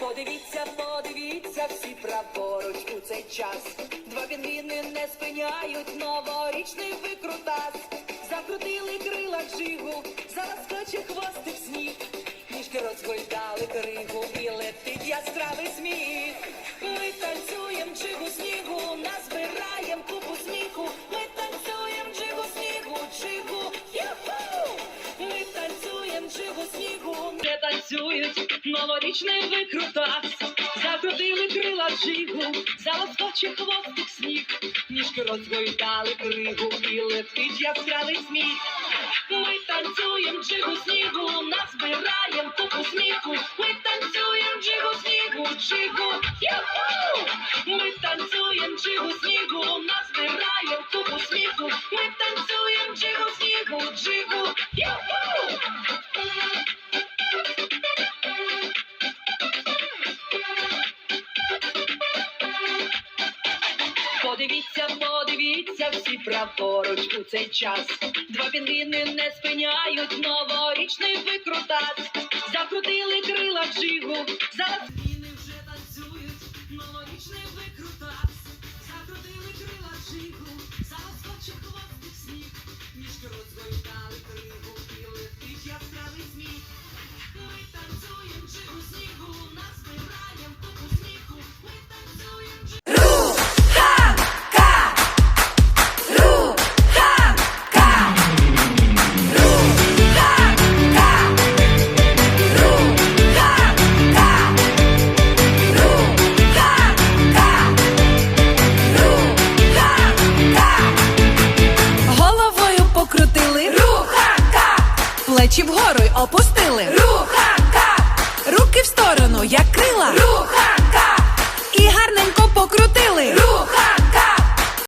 Подивіться, подивіться всі праворуч у цей час. Два пінгвіни не спиняють новорічний викрутас. Розгойдали кригу і летить яскравий сміх. Ми танцюєм джигу снігу, назбираєм купу сміху. Ми танцюєм джигу снігу, джигу, юху! Ми танцюєм джигу снігу, не танцюють новорічний викрутас. Закрутили крила джигу, залоскоче хвостик сніг. Ніжки розгойдали кригу і летить яскравий сміх. Ми танцюєм джигу снігу, назбираєм купу сміху. Ми танцюєм джигу снігу, джигу, юху! Ми танцюєм джигу снігу, назбираєм купу сміху. Ми танцюєм Подивіться, подивіться всі праворуч у цей час. Два пінгвіни не спиняють новорічний викрутас. Закрутили крила джигу, плечі вгору й опустили. Руханка! Руки в сторону, як крила. Руханка! І гарненько покрутили. Руханка!